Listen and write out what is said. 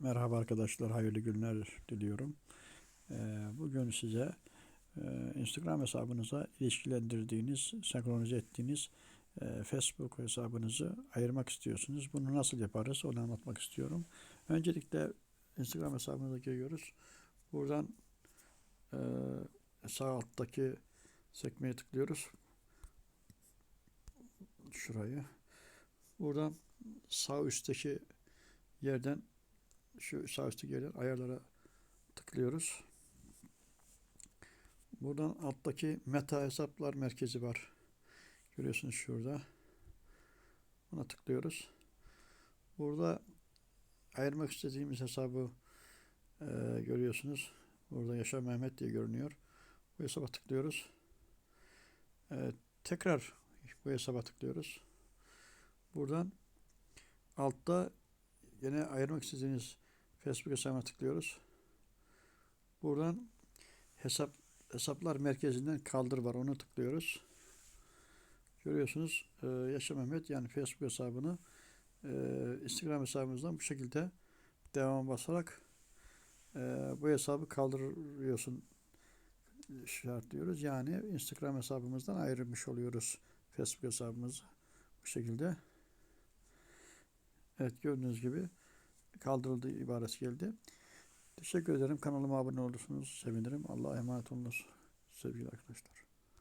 Merhaba arkadaşlar, hayırlı günler diliyorum. Ee, Bugün size e, Instagram hesabınıza ilişkilendirdiğiniz, senkronize ettiğiniz e, Facebook hesabınızı ayırmak istiyorsunuz. Bunu nasıl yaparız onu anlatmak istiyorum. Öncelikle Instagram hesabımıza giriyoruz. Buradan e, sağ alttaki sekmeye tıklıyoruz. Şurayı. Buradan sağ üstteki yerden şu sağ üstteki yerden ayarlara tıklıyoruz. Buradan alttaki meta hesaplar merkezi var. Görüyorsunuz şurada. Buna tıklıyoruz. Burada ayırmak istediğimiz hesabı e, görüyorsunuz. Burada Yaşar Mehmet diye görünüyor. Bu hesaba tıklıyoruz. E, tekrar bu hesaba tıklıyoruz. Buradan altta yine ayırmak istediğiniz Facebook hesabına tıklıyoruz. Buradan hesap hesaplar merkezinden kaldır var. Onu tıklıyoruz. Görüyorsunuz e, Yaşa Mehmet yani Facebook hesabını e, Instagram hesabımızdan bu şekilde devam basarak e, bu hesabı kaldırıyorsun işaretliyoruz. Yani Instagram hesabımızdan ayrılmış oluyoruz Facebook hesabımızı bu şekilde. Evet gördüğünüz gibi kaldırıldı ibaresi geldi. Teşekkür ederim. Kanalıma abone olursunuz. Sevinirim. Allah'a emanet olunuz sevgili arkadaşlar.